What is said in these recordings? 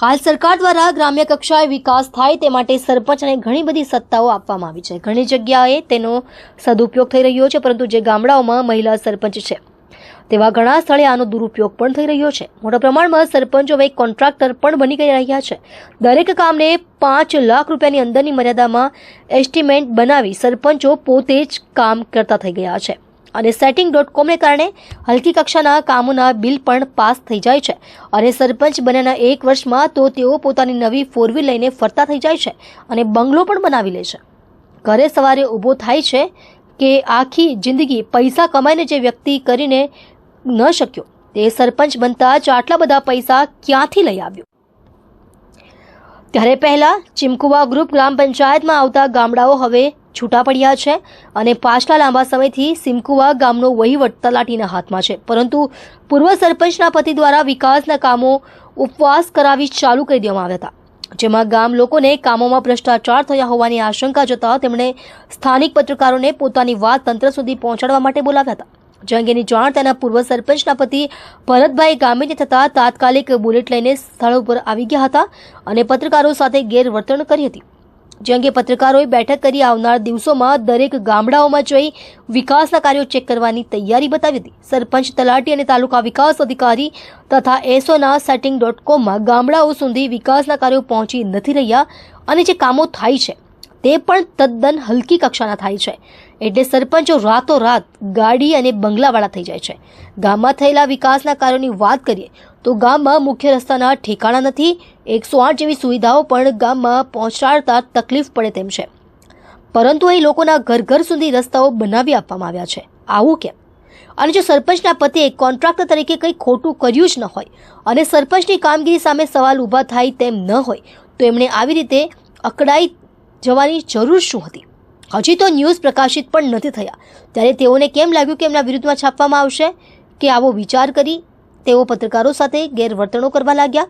હાલ સરકાર દ્વારા ગ્રામ્ય કક્ષાએ વિકાસ થાય તે માટે સરપંચ અને ઘણી બધી સત્તાઓ આપવામાં આવી છે. ઘણી જગ્યાએ તેનો સદુપયોગ થઈ રહ્યો છે, પરંતુ જે ગામડાઓમાં મહિલા સરપંચ છે, તેવા ઘણા સ્થળે આનો દુરુપયોગ પણ થઈ રહ્યો છે. મોટા પ્રમાણમાં સરપંચો હવે કોન્ટ્રાક્ટર પણ બની ગઈ રહ્યા છે. દરેક કામને પાંચ લાખ રૂપિયાની અંદરની મર્યાદામાં એસ્ટિમેટ બનાવી સરપંચો પોતે જ કામ કરતા થઈ ગયા છે. અને સેટિંગ ડોટ કોમને કારણે હલકી કક્ષાના કામોના બિલ પણ પાસ થઈ જાય છે. અને સરપંચ બન્યાના એક વર્ષમાં તો તેઓ પોતાની નવી ફોર વ્હીલ લઈને ફરતા થઈ જાય છે અને બંગલો પણ બનાવી લે છે. ઘરે સવારે ઊભો થાય છે કે આખી જિંદગી પૈસા કમાઈને જે વ્યક્તિ કરીને ન શક્યો, તે સરપંચ બનતા જ આટલા બધા પૈસા ક્યાંથી લઈ આવ્યો? ત્યારે પહેલાં ચીમકુવા ગ્રુપ ગ્રામ પંચાયતમાં આવતા ગામડાઓ હવે છૂટા પડ્યા છે અને પાછલા લાંબા સમયથી સિમકુવા ગામનો વહીવટ તલાટીના હાથમાં છે. પરંતુ પૂર્વ સરપંચના પતિ દ્વારા વિકાસના કામો ઉપવાસ કરાવી ચાલુ કરી દેવામાં આવ્યા હતા. જેમાં ગામ લોકોને કામોમાં ભ્રષ્ટાચાર થયા હોવાની આશંકા જતા તેમણે સ્થાનિક પત્રકારોને પોતાની વાત તંત્ર સુધી પહોંચાડવા માટે બોલાવ્યા હતા. જે અંગેની જાણ તેના પૂર્વ સરપંચના પતિ ભરતભાઈ ગામિત થતાં તાત્કાલિક બુલેટ લઈને સ્થળ ઉપર આવી ગયા હતા અને પત્રકારો સાથે ગેરવર્તણ કરી હતી. જે અંગે પત્રકારોએ બેઠક કરી આવનાર દિવસોમાં દરેક ગામડાઓમાં જઈ વિકાસના કાર્યો ચેક કરવાની તૈયારી બતાવી હતી. સરપંચ તલાટી અને તાલુકા વિકાસ અધિકારી તથા એસોના સેટિંગ ડોટ કોમમાં ગામડાઓ સુધી વિકાસના કાર્યો પહોંચી નથી રહ્યા અને જે કામો થાય છે તે પણ તદ્દન હલકી કક્ષાના થાય છે. એટલે સરપંચો રાતોરાત ગાડી અને બંગલાવાળા થઈ જાય છે. ગામમાં થયેલા વિકાસના કાર્યોની વાત કરીએ, તો ગામમાં મુખ્ય રસ્તાના ઠેકાણા નથી, એકસો આઠ જેવી સુવિધાઓ પણ ગામમાં પહોંચાડતા તકલીફ પડે તેમ છે. પરંતુ અહીં લોકોના ઘર ઘર સુધી રસ્તાઓ બનાવી આપવામાં આવ્યા છે. આવું કેમ? અને જો સરપંચના પતિએ કોન્ટ્રાક્ટર તરીકે કંઈ ખોટું કર્યું જ ન હોય અને સરપંચની કામગીરી સામે સવાલ ઊભા થાય તેમ ન હોય, તો એમણે આવી રીતે અકળાઈ જવાની જરૂર શું હતી? હજી તો ન્યૂઝ પ્રકાશિત પણ નથી થયા. ત્યારે તેઓને કેમ લાગ્યું કે એમના વિરુદ્ધમાં છાપવામાં આવશે? કે આવો વિચાર કરી તેઓ પત્રકારો સાથે ગેરવર્તણો કરવા લાગ્યા?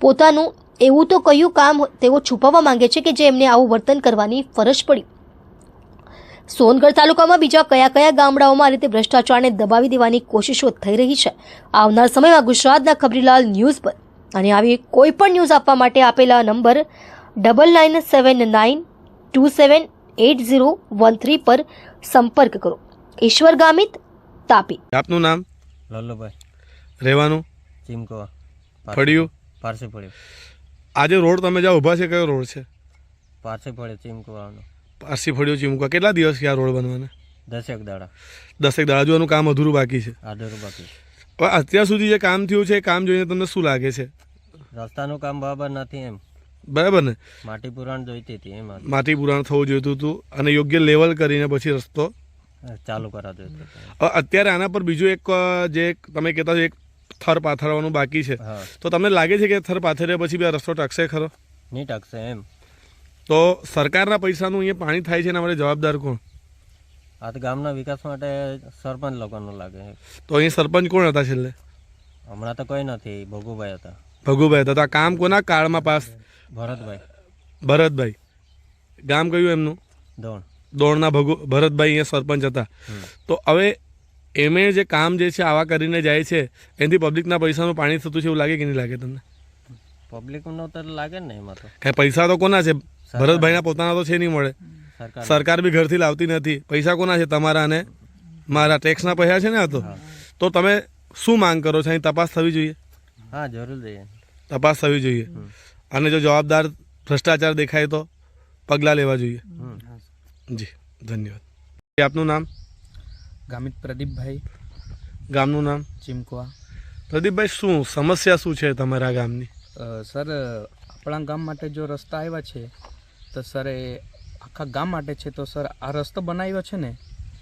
પોતાનું એવું તો કયું કામ તેઓ છુપાવવા માંગે છે કે જે એમને આવું વર્તન કરવાની ફરજ પડી? સોનગઢ તાલુકામાં બીજા કયા કયા ગામડાઓમાં આ રીતે ભ્રષ્ટાચારને દબાવી દેવાની કોશિશો થઈ રહી છે? આવનાર સમયમાં ગુજરાતના ખબરીલાલ ન્યૂઝ પર. અને આવી કોઈ પણ ન્યૂઝ આપવા માટે આપેલા number double nine seven nine two seven eight zero one three પર સંપર્ક કરો. ઈશ્વર ગામિત તાપી. આપનું નામ? લલ્લુભાઈ. રહેવાનું? ચીમકો ફળિયું? પારસે ફળિયું. આજે રોડ તમે જ્યાં ઊભા છે કયો રોડ છે? પારસે ફળિયું ચીમકવાનો. પારસી ફળિયું ચીમકા કેટલા દિવસ આ રોડ બનવાના? દસેક દાડા. દસેક દાડા. હજુ એનું કામ અધૂરું બાકી છે. અધૂરું બાકી હવે અત્યાર સુધી જે કામ થયું છે એ કામ જોઈને તમને શું લાગે છે? રસ્તાનું કામ બરાબર નથી એમ. બરાબર ને? માટી પુરાણ જોઈતી હતી એમાં માટી પુરાણ થવું જોઈતું હતું અને યોગ્ય લેવલ કરીને પછી રસ્તો ચાલુ કરાતો અત્યારે આના પર બીજું એક જે તમે કહેતા છો એક થર પાથરવાનું બાકી છે. તો તમને લાગે છે કે થર પાથર્યા પછી બી આ રસ્તો ટકશે ખરો? નહીં ટકશે એમ. તો સરકારના પૈસાનું અહીંયા પાણી થાય છે એના માટે જવાબદાર કોણ? આ તો ગામના વિકાસ માટે સરપંચ લોકોનું લાગે તો અહીં સરપંચ કોણ હતા છેલ્લે? હમણાં તો કોઈ નથી ભગુભાઈ હતા. ભગુભાઈ હતા. તો આ કામ કોના કાળમાં પાસ? ભરતભાઈ. ભરતભાઈ. ગામ કયું એમનું? દોણ. દોડના ભગુ ભરતભાઈ અહીંયા સરપંચ હતા. તો હવે એમણે જે કામ જે છે આવા કરીને જાય છે એનાથી પબ્લિકના પૈસાનું પાણી થતું છે એવું લાગે કે નહીં લાગે તમને? પબ્લિકનો તો લાગે ને એમાં તો. કાંઈ પૈસા તો કોના છે? ભરતભાઈના પોતાના તો છે નહીં મળે. સરકાર સરકાર બી ઘરથી લાવતી નથી. પૈસા કોના છે તમારા અને મારા ટેક્સના પૈસા છે ને આ તો? તો તમે શું માંગ કરો છો? અહીં તપાસ થવી જોઈએ? હા જરૂર જોઈએ. તપાસ થવી જોઈએ. અને જો જવાબદાર ભ્રષ્ટાચાર દેખાય તો પગલાં લેવા જોઈએ. જી ધન્યવાદ. આપનું નામ? ગામિત પ્રદીપભાઈ. ગામનું નામ? ચીમકવા. પ્રદીપભાઈ શું સમસ્યા શું છે તમારા ગામની? સર આપણા ગામ માટે જો રસ્તા આવ્યા છે તો સર એ આખા ગામ માટે છે તો સર આ રસ્તો બનાવ્યો છે ને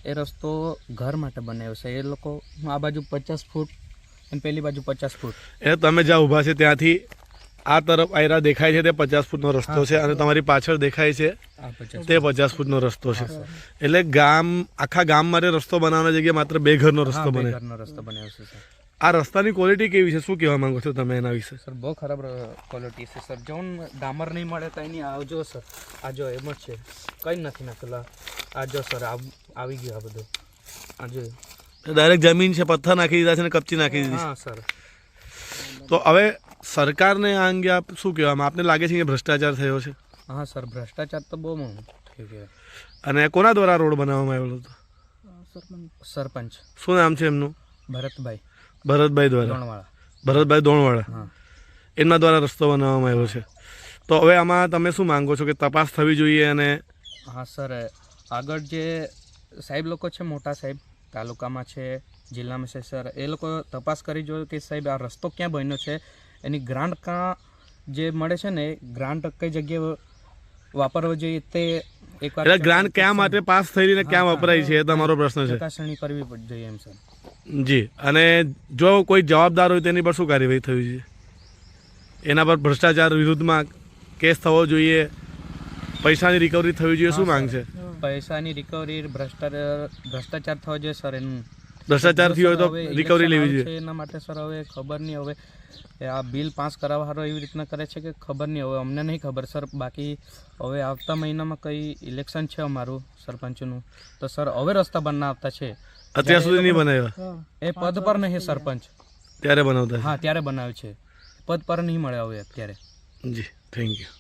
એ રસ્તો ઘર માટે બનાવ્યો છે. એ લોકો આ બાજુ પચાસ ફૂટ અને પેલી બાજુ પચાસ ફૂટ. એ તમે જ્યાં ઊભા છે ત્યાંથી આ તરફ આયરા દેખાય છે તે પચાસ ફૂટનો રસ્તો છે અને તમારી પાછળ દેખાય છે તે પચાસ ફૂટનો રસ્તો છે. એટલે ગામ આખા ગામ માટે રસ્તો બનાવવાની જગ્યાએ માત્ર બે ઘરનો રસ્તો બને? રસ્તો બનાવ્યો છે આ રસ્તાની ક્વોલિટી કેવી છે? શું કહેવા માંગો છો તમે એના વિશે? સર બહુ ખરાબ ક્વોલિટી છે સર. જોન ડામર નહીં મળે તો એની આવજો સર. આ જો એમ જ છે. કંઈ નથી નાખેલા આ જો સર આવ- આવી ગયું આ બધું. આ જો. ડાયરેક્ટ જમીન છે પથ્થર નાખી દીધા છે ને કપચી નાખી દીધી હા સર. તો હવે સરકારને આ અંગે આપ શું કહેવામાં આપને લાગે છે કે ભ્રષ્ટાચાર થયો છે? હા સર ભ્રષ્ટાચાર તો બહુ મોટું અને કોના દ્વારા રોડ બનાવવામાં આવેલો હતો? સરપંચ. શું નામ છે એમનું? ભરતભાઈ. ભરતભાઈ દ્વારા? ભરતભાઈ દોણવાળા. એમના દ્વારા રસ્તો બનાવવામાં આવ્યો છે. તો હવે આમાં તમે શું માંગો છો કે તપાસ થવી જોઈએ અને હા સર આગળ જે સાહેબ લોકો છે મોટા સાહેબ તાલુકામાં છે જિલ્લામાં છે સર એ લોકો તપાસ કરી જોયો કે સાહેબ આ રસ્તો ક્યાં બન્યો છે? એની ગ્રાન્ટ કાં જે મળે છે ને ગ્રાન્ટ કઈ જગ્યાએ વાપરવો જોઈએ તે એકવાર ગ્રાન્ટ કયા માટે પાસ થઈને ક્યાં વપરાય છે એ તમારો પ્રશ્ન છે. ચકાસણી કરવી જોઈએ એમ સર. જી અને જો કોઈ જવાબદાર હોય તેની પર શું કાર્યવાહી થવી જોઈએ? એના પર ભ્રષ્ટાચાર વિરુદ્ધમાં કેસ થવો જોઈએ પૈસાની રિકવરી થવી જોઈએ શું માંગ છે? પૈસાની રિકવરી ભ્રષ્ટાચાર ભ્રષ્ટાચાર થવો જોઈએ સર એનું ભ્રષ્ટાચાર થયો હોય તો રિકવરી લેવી જોઈએ. છે એના માટે સર હવે ખબર નહીં હવે. એ આ બિલ પાસ કરાવવા હારો એવી રીતના કરે છે કે ખબર નહીં હવે અમને નહીં ખબર સર. બાકી હવે આવતા મહિનામાં કઈ ઇલેક્શન છે અમારું સરપંચનું. તો સર હવે રસ્તા બનાવતા છે. અત્યાર સુધી નહીં બનાવ્યા? એ પદ પર નહીં સરપંચ. ત્યારે બનાવતા હા ત્યારે બનાવ્યું છે. પદ પર નહીં મળે હવે અત્યારે. જી થેન્ક યુ